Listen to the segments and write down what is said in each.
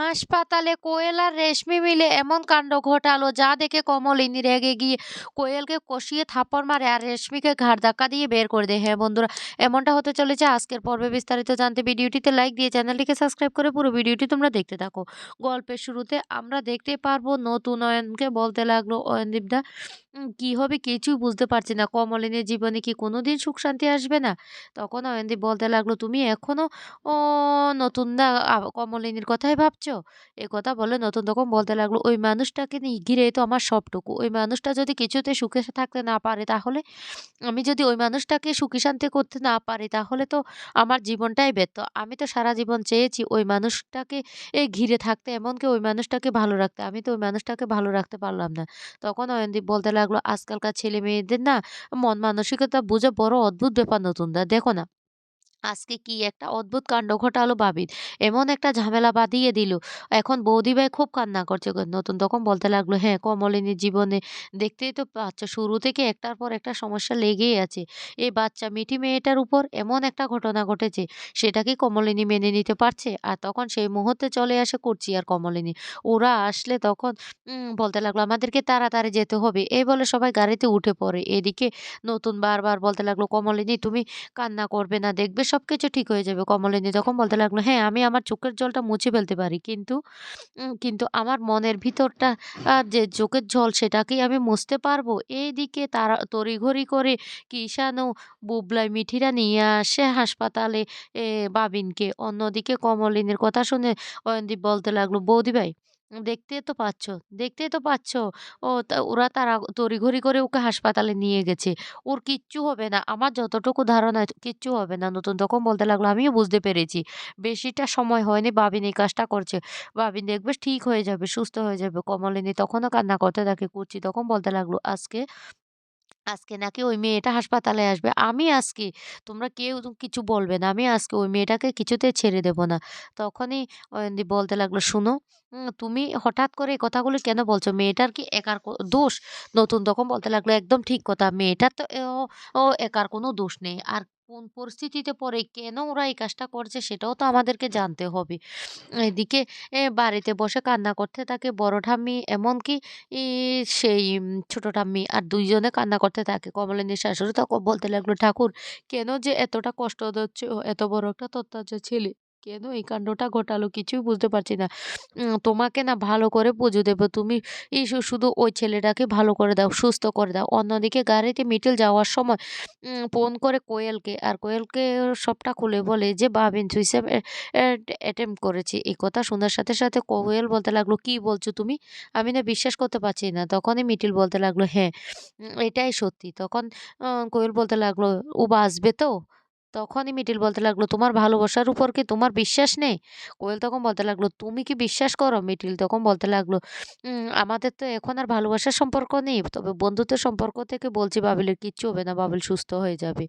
হাসপাতালে কোয়েল আর রেশমি মিলে এমন কাণ্ড ঘটালো যা দেখে কমলিনী রেগে গিয়ে কোয়েলকে কষিয়ে থাপ্পড় মারে আর রেশমিকে ঘাড় ধাক্কা দিয়ে বের করে দেয়। হ্যাঁ বন্ধুরা, এমনটা হতে চলেছে আজকের পর্বে বিস্তারিত জানতে। ভিডিওটিতে লাইক দিয়ে চ্যানেলটিকে সাবস্ক্রাইব করে পুরো ভিডিওটি তোমরা দেখতে থাকো। গল্পের শুরুতে আমরা দেখতে পারব নতুন অয়নকে বলতে লাগল অয়নদীপদা কি হবে কিছুই বুঝতে পারছি না। কমলিনীর জীবনে কি কোনো দিন সুখ শান্তি আসবে না? তখন অয়নদীপ বলতে লাগল, তুমি এখনও, ও, নতুন দা কমলিনীর কথাই ভাবছ? এ কথা বলে নতুন তখন বলতে লাগল, ওই মানুষটাকে নিয়ে ঘিরে তো আমার সবটুকু। ওই মানুষটা যদি কিছুতে সুখে থাকতে না পারে তাহলে, আমি যদি ওই মানুষটাকে সুখী শান্তি করতে না পারি তাহলে তো আমার জীবনটাই ব্যর্থ। আমি তো সারা জীবন চেয়েছি ওই মানুষটাকে এ ঘিরে থাকতে, এমনকি ওই মানুষটাকে ভালো রাখতে। আমি তো ওই মানুষটাকে ভালো রাখতে পারলাম না। তখন অয়নদীপ বলতে লাগল, আজকালকার ছেলে মেয়েদের না মন মানসিকতা বুঝে বড় অদ্ভুত ব্যাপার নতুন দা দেখো না আজকে কি একটা অদ্ভুত কাণ্ড ঘটালো ভাবির এমন একটা ঝামেলা বাঁধিয়ে দিল। এখন বৌদি ভাই খুব কান্না করছে। নতুন তখন বলতে লাগল হ্যাঁ কমলিনীর জীবনে দেখতেই তো পাচ্ছ, শুরু থেকে একটার পর একটা সমস্যা লেগেই আছে। এই বাচ্চা, মিঠি মেয়েটার উপর এমন একটা ঘটনা ঘটেছে, সেটা কি কমলিনী মেনে নিতে পারছে? আর তখন সেই মুহূর্তে চলে আসে করছি আর কমলিনী। ওরা আসলে তখন বলতে লাগল, আমাদেরকে তাড়াতাড়ি যেতে হবে। এই বলে সবাই গাড়িতে উঠে পড়ে। এদিকে নতুন বারবার বলতে লাগল, কমলিনী, তুমি কান্না করবে না, দেখবে সবকিছু ঠিক হয়ে যাবে কমলিনী তখন বলতে লাগল হ্যাঁ আমি আমার চোখের জলটা মুছে ফেলতে পারি। কিন্তু কিন্তু আমার মনের ভিতরটা যে চোখের জল সেটাকেই আমি মুছতে পারব? এইদিকে তারা তড়িঘড়ি করে কিষানু বুবলাই মিঠিরা নিয়ে আসে হাসপাতালে বাবিনকে। অন্যদিকে কমলিনীর কথা শুনে অয়নদীপ বলতে লাগল, বৌদি ভাই দেখতেই তো পাচ্ছ দেখতেই তো পাচ্ছ। ও তা- ওরা তারা তড়িঘড়ি করে ওকে হাসপাতালে নিয়ে গেছে। ওর কিচ্ছু হবে না। আমার যতটুকু ধারণা কিচ্ছু হবে না। নতুন তখন বলতে লাগল, আমিও বুঝতে পেরেছি। বেশিটা সময় হয়নি বাবিন এই কাজটা করছে। বাবিন দেখবে, ঠিক হয়ে যাবে, সুস্থ হয়ে যাবে। কমলিনী তখনও কান্না করতে থাকে করছি তখন বলতে লাগল, আজকে আজকে নাকি ওই মেয়েটা হাসপাতালে আসবে। আমি আজকে, তোমরা কেউ কিছু বলবে না। আমি আজকে ওই মেয়েটাকে কিছুতে ছেড়ে দেব না। তখনই অয়ন্দি বলতে লাগল, শুনো তুমি হঠাৎ করে এই কথাগুলো কেন বলছো? মেয়েটার কি একার দোষ? নতুন তখন বলতে লাগল, একদম ঠিক কথা। মেয়েটার তো ও একার কোনো দোষ নেই। আর কোন পরিস্থিতিতে পড়ে কেন ওরা এই কাজটা করছে সেটাও তো আমাদেরকে জানতে হবে এদিকে বাড়িতে বসে কান্না করতে থাকে বড় ঠাম্মি এমনকি সেই ছোট ঠাম্মি আর দুইজনে কান্না করতে থাকে। কমলিনীর শাশুড়ি তখন বলতে লাগল, "ঠাকুর কেন যে এতটা কষ্ট হচ্ছে এত বড় একটা তত্ত্বাচার ছেলে। কেন এই কাণ্ডটা ঘটালো? কিছুই বুঝতে পারছি না। তোমাকে না ভালো করে পুজো দেব। তুমি শুধু ওই ছেলেটাকে ভালো করে দাও, সুস্থ করে দাও।" অন্যদিকে গাড়িতে মিটিল যাওয়ার সময় ফোন করে কোয়েলকে, আর কোয়েলকে সবটা খুলে বলে যে, বাবিন সুইসাইড অ্যাটেম্প্ট করেছি।" এই কথা শোনার সাথে, সাথে কোয়েল বলতে লাগল, "কি বলছো তুমি? আমি না বিশ্বাস করতে পারছি না।" তখনই মিটিল বলতে লাগল, "হ্যাঁ, এটাই সত্যি।" তখন কোয়েল বলতে লাগল, "ও বাঁচবে তো?" তখনই মিটিল বলতে লাগল, "তোমার ভালোবাসার উপর কি তোমার বিশ্বাস নেই?" কোয়েল তখন বলতে লাগল, "তুমি কি বিশ্বাস করো?" মিটিল তখন বলতে লাগল, আমাদের তো এখন আর ভালোবাসার সম্পর্ক নেই। তবে বন্ধুত্বের সম্পর্ক থেকে বলছি বাবিলের কিচ্ছু হবে না। বাবিল সুস্থ হয়ে যাবে।"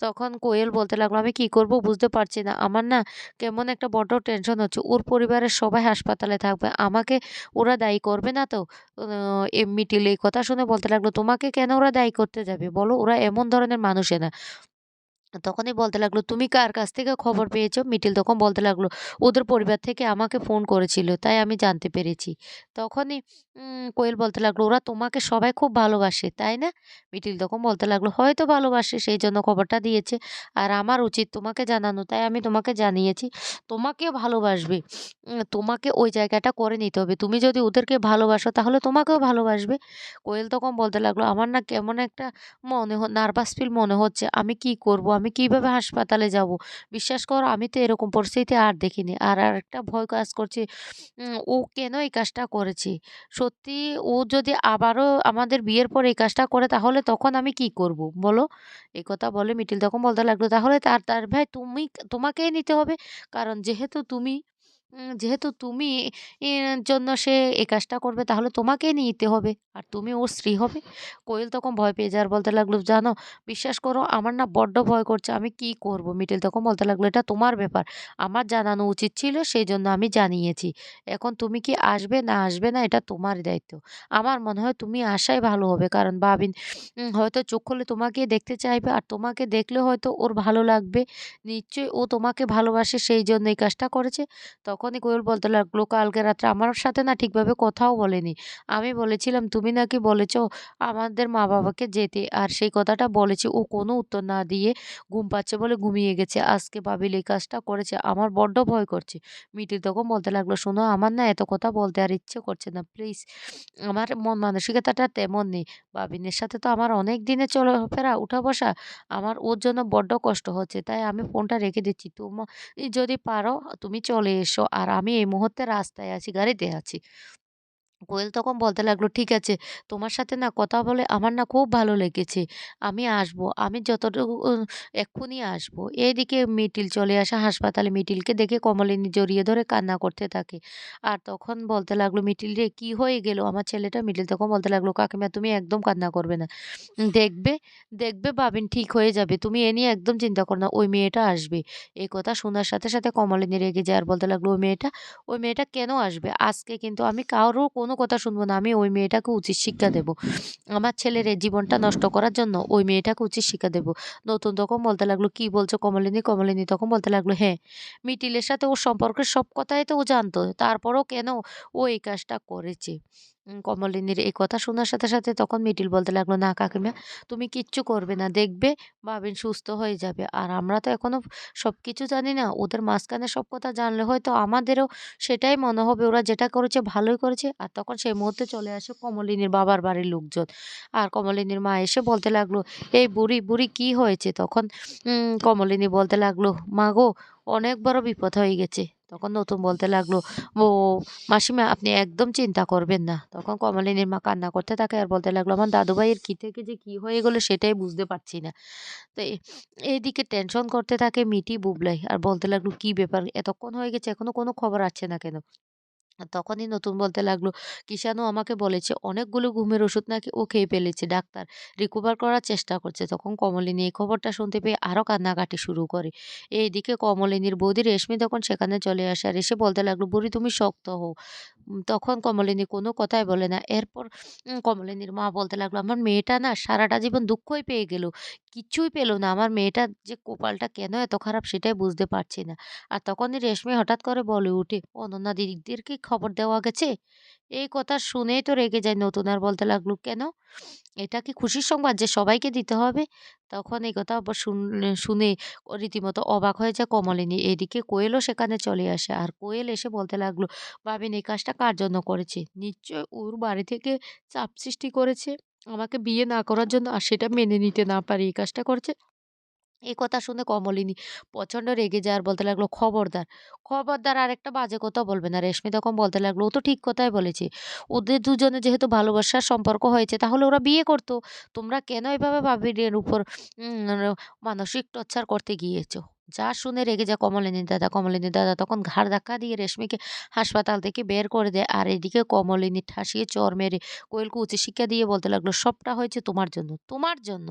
তখন কোয়েল বলতে লাগল, "আমি কি করব বুঝতে পারছি না। আমার না কেমন একটা বড় টেনশন হচ্ছে। ওর পরিবারের সবাই হাসপাতালে থাকবে। আমাকে ওরা দায়ী করবে না তো?" মিটিল এই কথা শুনে বলতে লাগল, "তোমাকে কেন ওরা দায়ী করতে যাবে? বলো ওরা এমন ধরনের মানুষই না।" তখনই বলতে লাগল, "তুমি কার কাছ থেকে খবর পেয়েছ?" মিটিল তখন বলতে লাগল, "ওদের পরিবার থেকে আমাকে ফোন করেছিল। তাই আমি জানতে পেরেছি।" তখনই কোয়েল বলতে লাগল, "ওরা তোমাকে সবাই খুব ভালোবাসে, তাই না?" মিটিল তখন বলতে লাগল, "হয়তো ভালোবাসে সেই জন্য খবরটা দিয়েছে। আর আমার উচিত তোমাকে জানানো, তাই আমি তোমাকে জানিয়েছি। তোমাকেও ভালোবাসবে। তোমাকে ওই জায়গাটা করে নিতে হবে। তুমি যদি ওদেরকে ভালোবাসো তাহলে তোমাকেও ভালোবাসবে।" কোয়েল তখন বলতে লাগল, "আমার না কেমন একটা মনে নার্ভাস ফিল মনে হচ্ছে। আমি কি করব? আমি কীভাবে হাসপাতালে যাব? বিশ্বাস করো আমি তো এরকম পরিস্থিতি আর দেখিনি। আর আরেকটা ভয় কাজ করছে, ও কেন এই কাজটা করেছে? সত্যি ও যদি আবারও আমাদের বিয়ের পর এই কাজটা করে তাহলে তখন আমি কি করব? বলো?" এই কথা বলে মিটিল তখন বলতে লাগল, "তাহলে তার তার ভাই তুমি তোমাকেই নিতে হবে। কারণ যেহেতু তুমি যেহেতু তুমি জন্য সে এই কাজটা করবে তাহলে তোমাকেই নিতে হবে। আর তুমি ওর স্ত্রী হবে।" কোয়েল তখন ভয় পেয়ে যায় আর বলতে লাগল, "জানো বিশ্বাস করো আমার না বড্ড ভয় করছে। আমি কি করব?" মিটেল তখন বলতে লাগল, "এটা তোমার ব্যাপার। আমার জানানো উচিত ছিল সেই জন্য আমি জানিয়েছি। এখন তুমি কি আসবে না আসবে না এটা তোমার দায়িত্ব। আমার মনে হয় তুমি আসাই ভালো হবে। কারণ বাবিন হয়তো চোখ খুলে তোমাকে দেখতে চাইবে আর তোমাকে দেখলে হয়তো ওর ভালো লাগবে। নিশ্চয়ই ও তোমাকে ভালোবাসে সেই জন্য এই কাজটা করেছে।" তখনই কোয়েল বলতে লাগল, "কালকে রাত্রে আমার সাথে না ঠিকভাবে কথাও বলেনি। আমি বলেছিলাম তুমি নাকি বলেছ আমাদের মা-বাবাকে যেতে। আর সেই কথাটা বলেছি ও কোনো উত্তর না দিয়ে ঘুম পাচ্ছে বলে ঘুমিয়ে গেছে। আজকে বাবিল এই কাজটা করেছে। আমার বড্ড ভয় করছে।" মিটি তখন বলতে লাগল, "শোনো আমার না এত কথা বলতে আর ইচ্ছে করছে না। প্লিজ আমার মন মানসিকতাটা তেমন নেই। বাবিনের সাথে তো আমার অনেক দিনের চলাফেরা উঠা-বসা। আমার ওর জন্য বড্ড কষ্ট হচ্ছে। তাই আমি ফোনটা রেখে দিচ্ছি। তুমি যদি পারো তুমি চলে এসো। আর আমি এই মুহূর্তে রাস্তায় আছি, গাড়িতে আছি।" কোয়েল তখন বলতে লাগল, "ঠিক আছে, তোমার সাথে না কথা বলে আমার না খুব ভালো লেগেছে। আমি আসব। আমি যতটুকু এক্ষুনি আসব।" এদিকে মিটিল চলে আসে হাসপাতালে। মিটিলকে দেখে কমলিনী জড়িয়ে ধরে কান্না করতে থাকে। আর তখন বলতে লাগল, "মিটিল রে কী হয়ে গেল আমার ছেলেটা?" মিটিল তখন বলতে লাগল, "কাকিমা তুমি একদম কান্না করবে না। দেখবে, দেখবে বাবিন ঠিক হয়ে যাবে। তুমি এ নিয়ে একদম চিন্তা করো না। ওই মেয়েটা আসবে।" এই কথা শোনার সাথে, সাথে কমলিনী রেগে যায় আর বলতে লাগল, "ওই মেয়েটা? ওই মেয়েটা কেন আসবে? আজকে কিন্তু আমি কারও কোনো কথা শুনব না। আমি ওই মেয়েটাকে উচিত শিক্ষা দেব। আমার ছেলের জীবনটা নষ্ট করার জন্য ওই মেয়েটাকে উচিত শিক্ষা দেব।" নতুন তখন বলতে লাগল, "কি বলছো কমলিনী?" কমলিনী তখন বলতে লাগল, "হ্যাঁ, মিটিলের সাথে ওর সম্পর্কের সব কথাই তো ও জানতো। তারপরও কেন ও এই কাজটা করেছে?" কমলিনীর এই কথা শোনার সাথে, সাথে তখন মিটিল বলতে লাগল, "না কাকিমা, তুমি কিচ্ছু করবে না। দেখবে বাবিন সুস্থ হয়ে যাবে। আর আমরা তো এখনও সব কিছু জানি না। ওদের মাঝখানে সব কথা জানলে হয়তো আমাদেরও সেটাই মনে হবে ওরা যেটা করেছে ভালোই করেছে।" আর তখন সেই মুহূর্তে চলে আসে কমলিনীর বাবার বাড়ির লোকজন। আর কমলিনীর মা এসে বলতে লাগল, "এই বুড়ি, বুড়ি কি হয়েছে?" তখন কমলিনী বলতে লাগল, "মা গো, অনেক বড় বিপদ হয়ে গেছে।" তখন নতুন বলতে লাগল, "ও মাসিমা আপনি একদম চিন্তা করবেন না।" তখন কমলিনীর মা কান্না করতে থাকে আর বলতে লাগল, "আমার দাদু ভাইয়ের কী থেকে যে কী হয়ে গেলো সেটাই বুঝতে পারছি না।" তো এইদিকে টেনশন করতে থাকে মিটি, বুবলাই। আর বলতে লাগল, "কি ব্যাপার? এতক্ষণ হয়ে গেছে এখনও কোনো খবর আসছে না কেন?" তখনই নতুন বলতে লাগল, "কিষাণু আমাকে বলেছে অনেকগুলো ঘুমের ওষুধ নাকি ও খেয়ে ফেলেছে। ডাক্তার রিকভার করার চেষ্টা করছে।" তখন কমলিনী এই খবরটা শুনতে পেয়ে আরও কান্নাকাটি শুরু করে। এইদিকে কমলিনীর বৌদি রেশমি তখন সেখানে চলে আসে আর এসে বলতে লাগল, "বুড়ি তুমি শক্ত হও।" তখন কমলিনী কোনো কথাই বলে না। এরপর কমলিনীর মা বলতে লাগল, "আমার মেয়েটা না সারাটা জীবন দুঃখই পেয়ে গেল। কিচ্ছুই পেল না। আমার মেয়েটার যে কপালটা কেন এত খারাপ সেটাই বুঝতে পারছি না।" আর তখনই রেশমি হঠাৎ করে বলে ওঠে, "অনন্যা দিদিদের কি খবর দেওয়া গেছে?" এই কথা শুনেই তো রেগে যায় নতুন আর বলতে লাগল, "কেন? এটা কি খুশির সংবাদ যে সবাইকে দিতে হবে?" তখন এই কথা আবার শুন রীতিমতো অবাক হয়ে যায় কমলিনী। এদিকে কোয়েলও সেখানে চলে আসে। আর কোয়েল এসে বলতে লাগল, "ভাবিন এই কাজটা কার জন্য করেছে? নিশ্চয়ই ওর বাড়ি থেকে চাপ সৃষ্টি করেছে আমাকে বিয়ে না করার জন্য। আর সেটা মেনে নিতে না পারে এই কাজটা করেছে।" এই কথা শুনে কমলিনী প্রচণ্ড রেগে যায় আর বলতে লাগল, "খবরদার! খবরদার আরেকটা বাজে কথা বলবে না।" রেশমি তখন বলতে লাগল, "ও তো ঠিক কথাই বলেছে। ওদের দুজনে যেহেতু ভালোবাসার সম্পর্ক হয়েছে তাহলে ওরা বিয়ে করতো। তোমরা কেন এভাবে বাবিনের উপর মানসিক টর্চার করতে গিয়েছো?" যা শুনে রেগে যায় কমলিনীর দাদা। কমলিনীর দাদা তখন ঘাড় ধাক্কা দিয়ে রেশমিকে হাসপাতাল থেকে বের করে দেয়। আর এদিকে কমলিনী ঠাসিয়ে চর মেরে কোয়েলকে উচ্চ শিক্ষা দিয়ে বলতে লাগল, "সবটা হয়েছে তোমার জন্য, তোমার জন্য।"